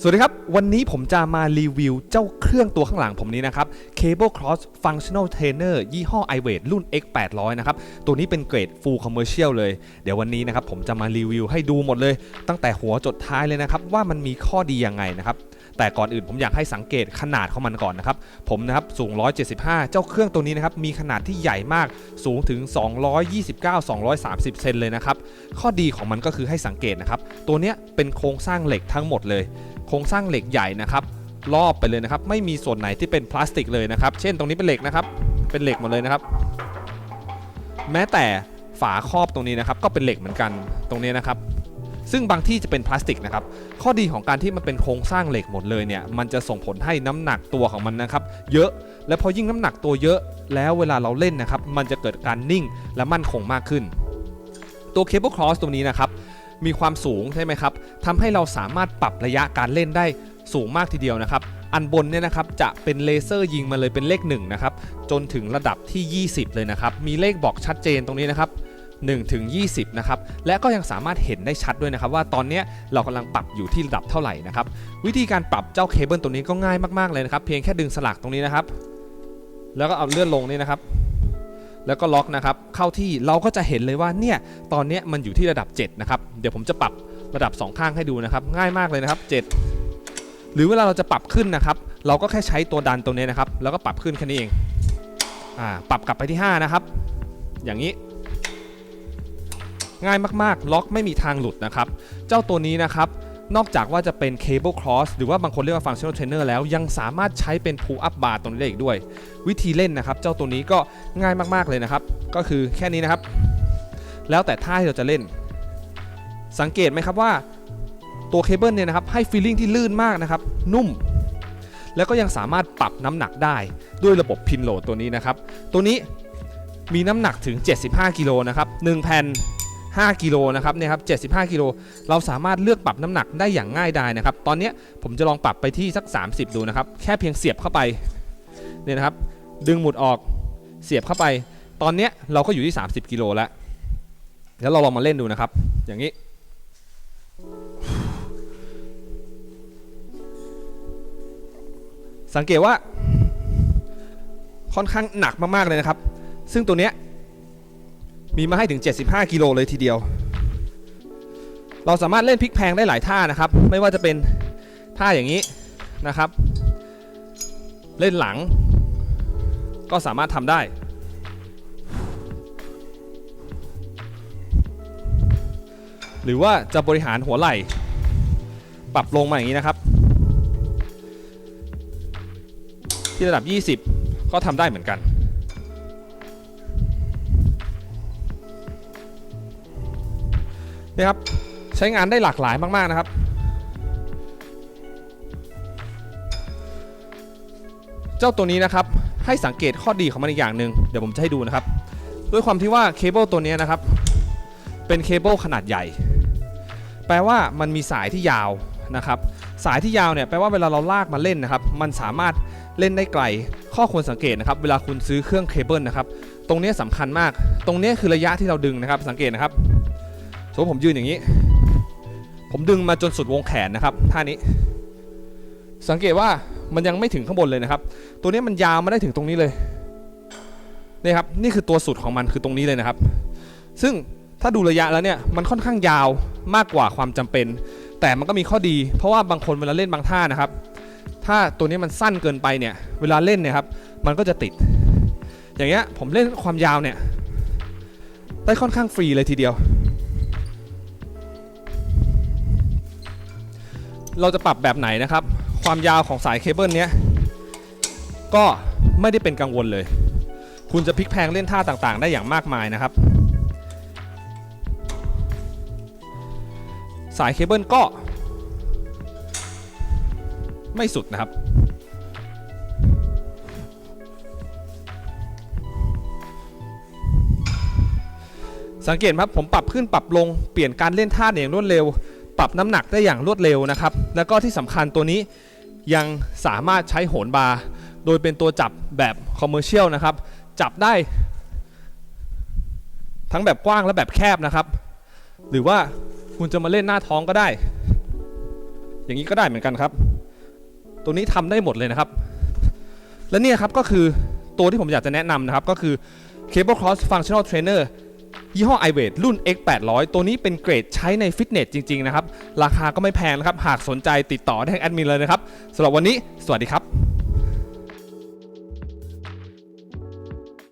สวัสดีครับ วันนี้ผมจะมารีวิวเจ้าเครื่องตัวข้างหลังผมนี้นะครับ Cable Cross Functional Trainer ยี่ห้อ i w e i g h t รุ่น X 8 0 0 นะครับ ตัวนี้เป็นเกรด Full Commercial เลย เดี๋ยววันนี้นะครับผมจะมารีวิวให้ดูหมดเลย ตั้งแต่หัวจดท้ายเลยนะครับ ว่ามันมีข้อดียังไงนะครับ แต่ก่อนอื่นผมอยากให้สังเกตขนาดของมันก่อนนะครับ ผมนะครับสูง 175 เจ้าเครื่องตัวนี้นะครับมีขนาดที่ใหญ่มากสูงถึง 229-230 เซนเลยนะครับ ข้อดีของมันก็คือให้สังเกตนะครับ ตัวเนี้ยเป็นโครงสร้างเหล็กทั้งหมดเลย โครงสร้างเหล็กใหญ่นะครับรอบไปเลยนะครับ ไม่มีส่วนไหนที่เป็นพลาสติกเลยนะครับ เช่นตรงนี้เป็นเหล็กนะครับ เป็นเหล็กหมดเลยนะครับ แม้แต่ฝาครอบตรงนี้นะครับ ก็เป็นเหล็กเหมือนกันตรงนี้นะครับ ซึ่งบางที่จะเป็นพลาสติกนะครับ ข้อดีของการที่มันเป็นโครงสร้างเหล็กหมดเลยเนี่ย มันจะส่งผลให้น้ำหนักตัวของมันนะครับ เยอะ และพอยิ่งน้ำหนักตัวเยอะ แล้วเวลาเราเล่นนะครับ มันจะเกิดการนิ่งและมั่นคงมากขึ้น ตัวเคเบิลครอสตัวนี้นะครับ มีความสูงใช่ไหมครับทำให้เราสามารถปรับระยะการเล่นได้สูงมากทีเดียวนะครับ อันบนเนี่ยนะครับจะเป็นเลเซอร์ยิงมาเลยเป็นเลข1นะครับจนถึงระดับที่ 20 เลยนะครับ มีเลขบอกชัดเจนตรงนี้นะครับ1ถึง20 นะครับ และก็ยังสามารถเห็นได้ชัดด้วยนะครับ ว่าตอนนี้เรากำลังปรับอยู่ที่ระดับเท่าไหร่นะครับ วิธีการปรับเจ้าเคเบิลตัวนี้ก็ง่ายมากๆเลยนะครับ เพียงแค่ดึงสลักตรงนี้นะครับ แล้วก็เอาเลื่อนลงนี่นะครับ แล้วก็ล็อกนะครับเข้าที่เราก็จะเห็นเลยว่าเนี่ยตอนเนี้ยมันอยู่ที่ระดับ7นะครับเดี๋ยวผมจะปรับระดับ 2 ข้างให้ดูนะครับ ง่ายมากเลยนะครับ 7 หรือเวลาเราจะปรับขึ้นนะครับ เราก็แค่ใช้ตัวดันตัวนี้นะครับ แล้วก็ปรับขึ้นแค่นี้เองอ่าปรับกลับไปที่ 5 นะครับ อย่างนี้ ง่ายมากๆ ล็อกไม่มีทางหลุดนะครับ เจ้าตัวนี้นะครับ นอกจากว่าจะเป็น cable cross หรือว่าบางคนเรียกว่า functional trainer แล้วยังสามารถใช้เป็น pull up bar ตรงนี้ได้อีกด้วย วิธีเล่นนะครับ เจ้าตัวนี้ก็ง่ายมากๆเลยนะครับ ก็คือแค่นี้นะครับ แล้วแต่ท่าที่เราจะเล่น สังเกตไหมครับว่าตัวเคเบิลเนี่ยนะครับให้ฟีลลิ่งที่ลื่นมากนะครับ นุ่ม แล้วก็ยังสามารถปรับน้ำหนักได้ด้วยระบบพินโหลดตัวนี้นะครับ ตัวนี้มีน้ำหนักถึง 75 กิโลนะครับ1แผ่น 5กิโลนะครับเนี่ยครับ75กิโลเราสามารถเลือกปรับน้ำหนักได้อย่างง่ายดายนะครับ ตอนนี้ผมจะลองปรับไปที่สัก 30 ดูนะครับ แค่เพียงเสียบเข้าไปเนี่ยนะครับ ดึงหมุดออกเสียบเข้าไป ตอนนี้เราก็อยู่ที่ 30กิโลแล้วแล้วเราลองมาเล่นดูนะครับ อย่างนี้สังเกตว่าค่อนข้างหนักมากๆเลยนะครับ ซึ่งตัวเนี้ย มีมาให้ถึง 75 กิโลเลยทีเดียว เราสามารถเล่นพลิกแพงได้หลายท่านะครับ ไม่ว่าจะเป็นท่าอย่างนี้นะครับ เล่นหลัง ก็สามารถทำได้หรือว่าจะบริหารหัวไหล่ ปรับลงมาอย่างนี้นะครับ ที่ระดับ 20 ก็ทำได้เหมือนกัน นี่ครับ ใช้งานได้หลากหลายมาก ๆ นะครับ เจ้าตัวนี้นะครับ ให้สังเกตข้อดีของมันอีกอย่างหนึ่งเดี๋ยวผมจะให้ดูนะครับ ด้วยความที่ว่าเคเบิลตัวนี้นะครับ เป็นเคเบิลขนาดใหญ่ แปลว่ามันมีสายที่ยาวนะครับ สายที่ยาวเนี่ยแปลว่าเวลาเราลากมาเล่นนะครับ มันสามารถเล่นได้ไกล ข้อควรสังเกตนะครับ เวลาคุณซื้อเครื่องเคเบิลนะครับ ตรงนี้สำคัญมาก ตรงนี้คือระยะที่เราดึงนะครับ สังเกตนะครับ มมติผมยืนอย่างนี้ ผมดึงมาจนสุดวงแขนนะครับท่านี้ สังเกตว่ามันยังไม่ถึงข้างบนเลยนะครับ ตัวนี้มันยาวมาได้ถึงตรงนี้เลยนี่ครับนี่คือตัวสุดของมันคือตรงนี้เลยนะครับ ซึ่งถ้าดูระยะแล้วเนี่ยมันค่อนข้างยาวมากกว่าความจำเป็น แต่มันก็มีข้อดี เพราะว่าบางคนเวลาเล่นบางท่านะครับ ถ้าตัวนี้มันสั้นเกินไปเนี่ย เวลาเล่นเนี่ยครับ มันก็จะติด อย่างเงี้ยผมเล่นความยาวเนี่ย ได้ค่อนข้างฟรีเลยทีเดียว เราจะปรับแบบไหนนะครับ ความยาวของสายเคเบิลเนี้ยก็ไม่ได้เป็นกังวลเลย คุณจะพลิกแพลงเล่นท่าต่างๆ ได้อย่างมากมายนะครับ สายเคเบิลก็ ไม่สุดนะครับสังเกตไหมครับผมปรับขึ้นปรับลงเปลี่ยนการเล่นท่าอย่างรวดเร็ว ปรับน้ำหนักได้อย่างรวดเร็วนะครับ แล้วก็ที่สำคัญตัวนี้ยังสามารถใช้โหนบาร์โดยเป็นตัวจับแบบคอมเมอร์เชียลนะครับ จับได้ ทั้งแบบกว้างและแบบแคบนะครับ หรือว่าคุณจะมาเล่นหน้าท้องก็ได้ อย่างนี้ก็ได้เหมือนกันครับ ตัวนี้ทำได้หมดเลยนะครับ และนี่ครับก็คือตัวที่ผมอยากจะแนะนำนะครับ ก็คือ Cable Cross Functional Trainer ยี่ห้อ i w e i g h รุ่น X 8 0 0ตัวนี้เป็นเกรดใช้ในฟิตเนสจริงๆนะครับ ราคาก็ไม่แพงนะครับ หากสนใจติดต่อได้ทางแอดมินเลยนะครับสำหรับวันนี้ สวัสดีครับ